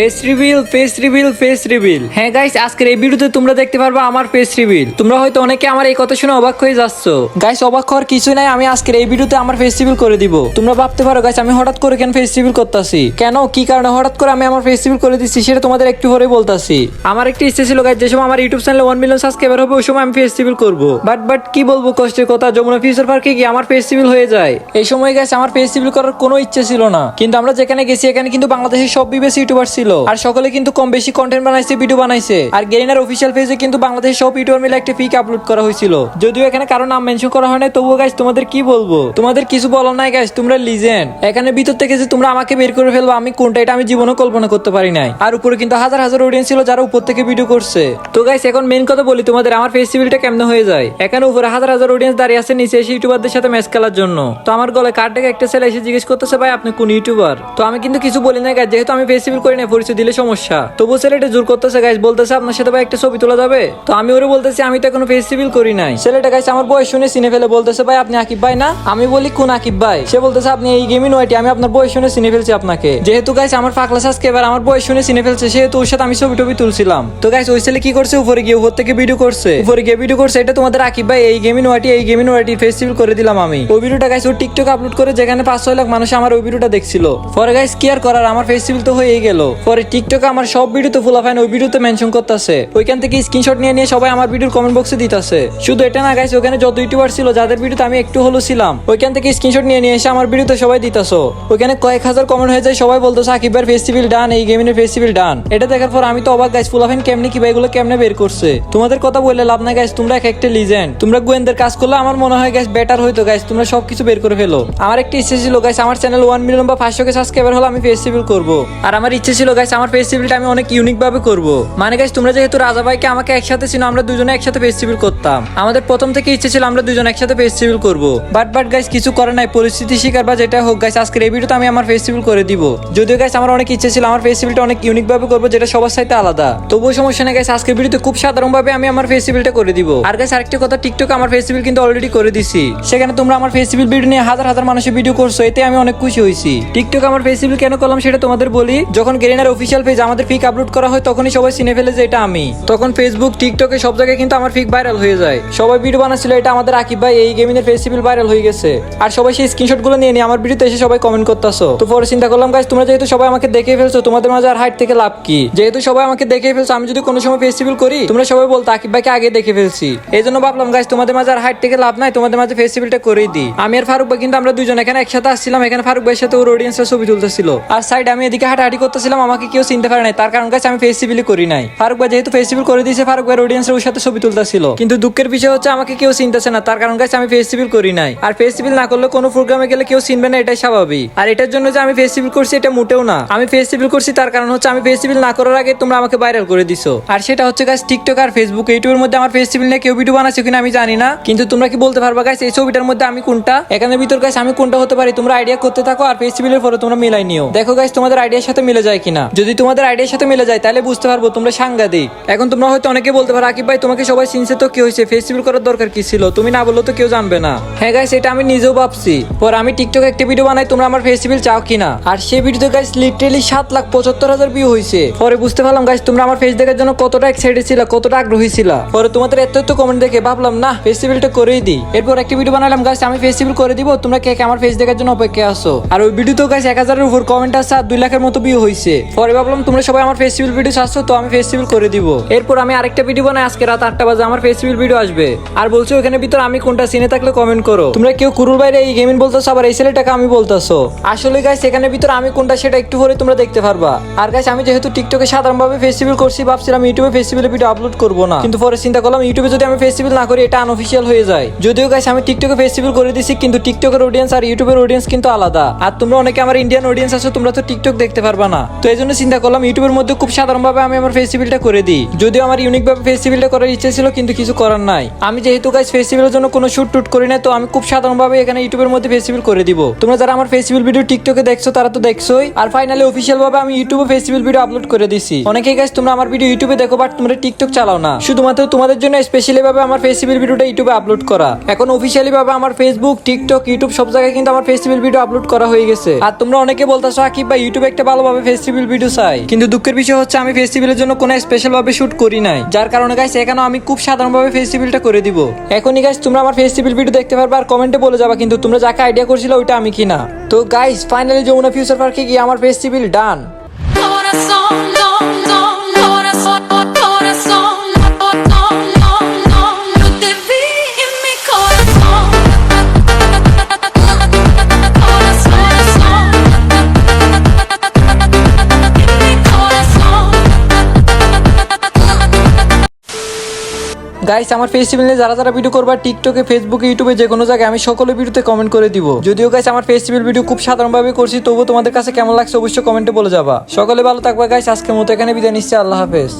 Face reveal face reveal face reveal হ্যাঁ guys আজকের এই ভিডিওতে তোমরা দেখতে পারবে আমার ফেস রিভিল তোমরা হয়তো অনেকে আমার এই কথা শুনে অবাক হয়ে যাচ্ছ। গাইস অবাক হওয়ার কিছু নাই আমি আজকের এই ভিডিওতে আমার ফেস রিভিল করে দিব। তোমরা ভাবতে পারো গাইস আমি হঠাৎ করে কেন ফেস রিভিল করতেছি? কেন কি কারণে হঠাৎ করে আমি আমার ফেস রিভিল করে দিচ্ছি সেটা তোমাদের একটু পরে বলতাছি। আমার একটি ইচ্ছে ছিল গাইস যে সময় আমার ইউটিউব চ্যানেলে ওয়ান মিলিয়ন সাবস্ক্রাইবার হবে ওই সময় আমি ফেস রিভিল করব। বাট বাট কি বলব কষ্টের কথা যমুনা ফিউচার পার্কে গিয়ে আমার ফেস রিভিল হয়ে যায়। এই সময় গাইস আমার ফেস রিভিল করার কোনো ইচ্ছে ছিল না। কিন্তু আমরা যেখানে গেছি এখানে কিন্তু বাংলাদেশের সব বিবেসি ইউটিউবার ছিল। আর সকলে কিন্তু কম বেশি কন্টেন্ট বানাইছে ভিডিও বানাইছে। আর গেরিনার অফিসিয়াল পেজে কিন্তু বাংলাদেশের সব ইউটিউবার মিলে একটা পিক আপলোড করা হয়েছিল। যদিও এখানে কারও নাম মেনশন করা হয় না তবুও গাইস তোমাদের কি বলব? তোমাদের কিছু বলার নাই গাইস তোমরা লিজেন্ড এখানে ভিতর থেকে যে তোমরা আমাকে বের করে ফেলব, আমি কোনটা, এটা আমি জীবনে কল্পনা করতে পারি নাই। আর উপরে কিন্তু হাজার হাজার অডিয়েন্স ছিল যারা উপর থেকে ভিডিও করছে। তো গাইস এখন মেন কথা বলি তোমাদের, আমার ফেস্টিভ্যালটা কেমন হয়ে যায়? এখানে উপরে হাজার হাজার অডিয়েন্স দাঁড়িয়ে আছে, নিচে এসে ইউটিউবারদের সাথে ম্যাচ খেলার জন্য। তো আমার গলে কার্ড থেকে একটা ছেলে এসে জিজ্ঞেস করতেছে, ভাই, আপনি কোন ইউটিউবার তো আমি কিন্তু কিছু বলি না গাইস যেহেতু আমি ফেস্টিভ্যাল করি না পরিচয় দিলে সমস্যা। তবু ছেলেটা জোর করতেছে গাইস বলতেছে আপনার সাথে ভাই একটা ছবি তোলা যাবে। তো আমি ওরে বলতেছি, আমি তো এখনও ফেস্টিভ্যাল করি নাই। ছেলেটা গাইস আমার বয়স শুনে চিনে ফেলে বলতেছে, ভাই, আপনি আকিব ভাই না? আমি বলি, কোন আকিব ভাই? সে বলতেছে, আপনি এই গেমিং নয়টি আমি আপনার বয়স শুনে চিনে ফেলছি আপনাকে। যেহেতু গাইস আমার ফাকলা সাজকে এবার আমার বয়স শুনে চিনে ফেলছে, সেহেতু ওর সাথে আমি ছবি টবি তুলছিলাম। তো গাইস ওই ছেলে কি করছে? উপরে গিয়ে, উপর থেকে ভিডিও করছে। উপরে গিয়ে ভিডিও করছে, এটা তোমাদের আকিব ভাই, এই গেমিং নয়টি এই গেমিং নয়টি ফেস্টিভ্যাল করে দিলাম আমি। ওই ভিডিওটা গাইস ওর টিকটক আপলোড করে, যেখানে পাঁচ ছয় লাখ মানুষ আমার ওই ভিডিওটা দেখছিল। পরে গাইস কি আর করার? আমার ফেস্টিভ্যাল তো হয়েই গেল। পরে টিকটকে আমার সব ভিডিও তো ফুলা ফাইন, ওই ভিডিওতে মেনশন করতেছে। ওইখান থেকে স্ক্রিনশট নিয়ে নিয়ে সবাই আমার ভিডিওর কমেন্ট বক্সে দিতেছে। শুধু এটা না গাইস ওখানে যত ইউটিউবার ছিল, যাদের ভিডিওতে আমি একটু হলো ছিলাম, ওইখান থেকে স্ক্রিনশট নিয়ে নিয়ে এসে আমার ভিডিওতে সবাই দিতেছো। ওইখানে কয়েক হাজার কমেন্ট হয়ে যায়, সবাই বলতেছে আকিবের ফেস্টিভ্যাল ডান এই গেমিনের ফেস্টিভ্যাল ডান এটা দেখার পর আমি তো অবাক গাইস ফুলাফাইন কেমনি কি এগুলো কেমনে বের করছে? তোমাদের কথা বললে লাভ না গাইস তোমরা এক একটা লিজেন্ড তোমরা গোয়েন্দার কাজ করলে আমার মনে হয় গাইস বেটার হইতো গাইস তোমরা সবকিছু বের করে ফেলো। আমার একটা ইচ্ছে ছিল গাইস আমার চ্যানেল ওয়ান মিলিয়ন বা পাঁচশো কে সাবস্ক্রাইবার হলে আমি ফেস্টিভ্যাল করব। আর আমার ইচ্ছে ছিল গাইস আমার ফেস্টিভ্যালটা আমি অনেক ইউনিক ভাবে করব। মানে গাইস তোমরা যেহেতু রাজা ভাইকে আমাকে একসাথে ছিল আমরা দুজনে একসাথে ফেস্টিভ্যাল করতাম। আমাদের প্রথম থেকে ইচ্ছে ছিল আমরা দুজন একসাথে ফেস্টিভ্যাল করব। বাট বাট গাইস কিছু করে নাই, পরিস্থিতি শিকার বা যেটা হোক গাইস আজকের এই ভিডিওতে আমি আমার ফেস্টিভ্যাল করে দিব। যদিও গাইস আমার অনেক ইচ্ছে ছিল, আমার ফেস্টিভ্যালটা অনেক ইউনিক ভাবে করব, যেটা সবার সাথে আলাদা। তবুও সমস্যা নেই গাইস আজকের ভিডিওতে খুব সাধারণ ভাবে আমি আমার ফেস্টিভ্যালটা করে দিব। আর গাইস আরেকটা কথা টিকটকে আমার ফেস্টিভ্যাল কিন্তু অলরেডি করে দিছি। সেখানে তোমরা আমার ফেস্টিভ্যাল ভিডিও নিয়ে হাজার হাজার মানুষের ভিডিও করছ, এতে আমি অনেক খুশি হয়েছি। টিকটক আমার ফেস্টিভ্যাল কেন করলাম সেটা তোমাদের বলি। যখন গেরিনার অফিসিয়াল পেজ আমাদের ফিক আপলোড করা হয়, তখনই সবাই চিনে ফেলে যে এটা আমি। তখন ফেসবুক টিকটকে সব জায়গায় কিন্তু আমার ফিক ভাইরাল হয়ে যায়। সবাই ভিডিও বানাচ্ছিল, এটা আমাদের আকিব ভাই, এই গেমিংয়ের ফেস্টিভ্যাল ভাইরাল হয়ে গেছে। আর সবাই সেই স্ক্রিনশটগুলো নিয়ে নিয়ে আমার ভিডিওতে এসে সবাই কমেন্ট করতেছো। তো পরে চিন্তা করলাম গাইস তোমরা যেহেতু সবাই আমাকে দেখে ফেলছো, তোমাদের মাঝে আর হাইট থেকে লাভ কি? যেহেতু সবাই আমাকে দেখে ফেলছো, আমি যদি কোনো সময় ফেস্টিভ্যাল করি, তোমরা সবাই বলতো, আকিব ভাইকে আগে দেখে ফেলছি। এই জন্য ভাবলাম গাইস তোমাদের মাঝে আর হাইট থেকে লাভ নাই, তোমাদের মাঝে ফেস্টিভ্যালটা করেই দিই। আমি আর ফারুক ভাই কিন্তু আমরা দুজন এখানে একসাথে আসছিলাম, এখানে ফারুক ভাইয়ের সাথে ওর অডিয়েন্সের ছবি তুলতেছিল। আর সাইড আমি এদিকে হাঁটাহাঁটি করতেছিলাম আমাকে কেউ চিনতে পারে নাই। তার কারণ গাইস, আমি ফেস্টিভ্যালই করি নাই। ফারুক ভাই যেহেতু ফেস্টিভ্যাল করে দিয়েছে, ফারুক ভাইয়ের অডিয়েন্সের ওর সাথে ছবি তুলতেছিল। কিন্তু দুঃখের বিষয় হচ্ছে, আমাকে কেউ চিনতেছে না। তার কারণ গাইস, আমি ফেস্টিভ্যাল করি নাই। আর ফেস্টিভ্যাল না করলে কোনো প্রোগ্রামে গেলে কেউ চিনবে না, এটাই স্বাভাবিক। আর এটার জন্য যে আমি ফেস্টিভ্যাল করছি, এটা মোটেও না। আমি ফেস্টিভ্যাল করছি, তার কারণ হচ্ছে, আমি ফেস্টিভ্যাল না করার আগে তোমরা আমাকে ভাইরাল করে দিছো। আর সেটা হচ্ছে গাইস টিকটক আর ফেসবুক ইউটিউবের মধ্যে আমার ফেস্টিভ্যাল নিয়ে কেউ ভিডিও বানাচ্ছে কিনা আমি জানি না। কিন্তু তোমরা কি বলতে পারবা গাইস, এই ছবিটার মধ্যে আমি কোনটা? এখানে ভিতর গাইস, আমি কোনটা হতে পারি? তোমরা আইডিয়া করতে থাকো, আর ফেস্টিভ্যালের পরে তোমরা মিলাই নিও। দেখো গাইস, তোমাদের আইডিয়ার সাথে মিলে যায় কিনা। যদি তোমাদের আইডিয়ার সাথে মিলে যায়, তাহলে বুঝতে পারব, তোমরা সাংঘাতিক। এখন তোমরা হয়তো অনেকে বলতে পারো, আকিব ভাই, তোমাকে সবাই চিনছে তো কি হয়েছে? ফেস্টিভ্যাল করার দরকার কি ছিল? তুমি না বলল তো কেউ জানবে না। হ্যাঁ গাইস এটা আমি নিজেও ভাবছি। পর আমি টিকটক একটা ভিডিও বানাই, তোমরা আমার ফেস্টিভ্যাল চাও কিনা। আর সেই ভিডিওতে গাইস লিটারেলি সাত লাখ পঁচাত্তর হাজার ভিউ হয়েছে। পরে বুঝতে পারলাম গাইস তোমরা আমার ফেস দেখার জন্য কতটা এক্সাইটেড ছিল, কতটা আগ্রহী ছিল। পরে তোমাদের এত এত কমেন্ট দেখে ভাবলাম না ফেস্টিভ্যালটা করেই দিই। এরপর একটা ভিডিও বানালাম গাইস আমি ফেস্টিভ্যাল করে দিব, তোমরা কে কে আমার ফেস দেখার জন্য অপেক্ষা আসো আর ওই ভিডিওতেও গাইস এক হাজারের উপর কমেন্ট আছে আর দুই লাখের মতো ভিউ হয়েছে। পরে ভাবলাম তোমরা সবাই আমার ফেস্টিভ্যাল ভিডিও আসছো তো আমি ফেস্টিভ্যাল করে দিব। এরপর আমি আরেকটা ভিডিও বানাই, আজকে রাত আটটা বাজে আমার ফেস্টিভ্যাল ভিডিও আসবে। আর বলছো ওখানে ভিতর আমি কোনটা সিনে থাকলে কমেন্ট করো। তোমরা কেউ কুরুর বাইরে এই গেমিং বলতেছো, আবার এই ছেলেটাকে আমি বলতেছো। আসলে গাইস এখানে ভিতর আমি কোনটা, সেটা একটু পরে তোমরা দেখতে পারবা। আর গাইস আমি যেহেতু টিকটকে সাধারণভাবে ফেস্টিভ্যাল করছি, ভাবছিলাম ইউটিউবে ফেস্টিভ্যালের ভিডিও আপলোড করব না। কিন্তু পরে চিন্তা করলাম ইউটিউবে যদি আমি ফেস্টিভ্যাল না করি, এটা আনঅফিসিয়াল হয়ে যায়। যদিও গাইস আমি টিকটকে ফেস্টিভ্যাল করে দিছি, কিন্তু টিকটকের অডিয়েন্স আর ইউটিউবের অডিয়েন্স কিন্তু আলাদা। আর তোমরা অনেকে আমার ইন্ডিয়ান অডিয়েন্স আছো, তোমরা তো টিকটক দেখতে পারবা না। তো এই জন্য চিন্তা করলাম, ইউটিউবের মধ্যে খুব সাধারণভাবে আমি আমার ফেস্টিভ্যালটা করে দিই। যদিও আমার ইউনিক ভাবে ফেস্টিভ্যালটা করার ইচ্ছে ছিল, কিন্তু কিছু করার নাই। আমি যেহেতু গাইস ফেস্টিভ্যালের জন্য কোনো শুট টুট করি না, তো আমি খুব সাধারণভাবে এখানে ইউটিউবের মধ্যে ফেস্টিভ্যাল করে দিব। তোমরা যারা আমার ফেস্টিভ্যাল ভিডিও টিকটকে দেখছ, তারা তো দেখছোই। আর ফাইনালি অফিসিয়াল ভাবে আমি ইউটিউবে ফেস্টিভ্যাল ভিডিও আপলোড করে দিছি। অনেকেই গাইস তোমরা আমার ভিডিও ইউটিউবে দেখো বাট তোমরা টিকটক চালাও না। শুধুমাত্র তোমাদের জন্য স্পেশালি ভাবে আমার ফেস্টিভ্যাল ভিডিওটা ইউটিউবে আপলোড করা। এখন অফিসিয়ালি ভাবে আমার ফেসবুক টিকটক ইউটিউব সব জায়গায় কিন্তু আমার ফেস্টিভ্যাল ভিডিও আপলোড করা হয়ে গেছে। আর তোমরা অনেকে বলতেছো, আকিব বা ইউটিউবে একটা ভালোভাবে ফেস্টিভ্যাল ফেস্টিভ্যাল ভিডিও চাই। কিন্তু দুঃখের বিষয় হচ্ছে আমি ফেস্টিভ্যালের জন্য কোনো স্পেশাল ভাবে শুট করি নাই। যার কারণে গাইস এখানেও আমি খুব সাধারণভাবে ফেস্টিভ্যালটা করে দিব। এখনই গাইস তোমরা আমার ফেস্টিভ্যাল ভিডিও দেখতে পারবে আর কমেন্টে বলে যাবা কিন্তু তোমরা যাকে আইডিয়া করছিলে ওইটা আমি কিনা। তো গাইস ফাইনালি যমুনা ফিউচার পার্কে গিয়ে আমার ফেস্টিভ্যাল ডান গাইস আমার ফেস্টিভ্যালে যারা যারা ভিডিও করবা টিকটকে ফেসবুকে ইউটিউবে যে কোনো জায়গায় আমি সকলে ভিডিওতে কমেন্ট করে দিব। যদিও গাইস আমার ফেস্টিভ্যাল ভিডিও খুব সাধারণভাবে করছি, তবুও তোমাদের কাছে কেমন লাগছে অবশ্যই কমেন্টে বলে যাবা। সকলে ভালো থাকবা গাইস আজকের মতো এখানে বিদায় নিচ্ছি, আল্লাহ হাফেজ।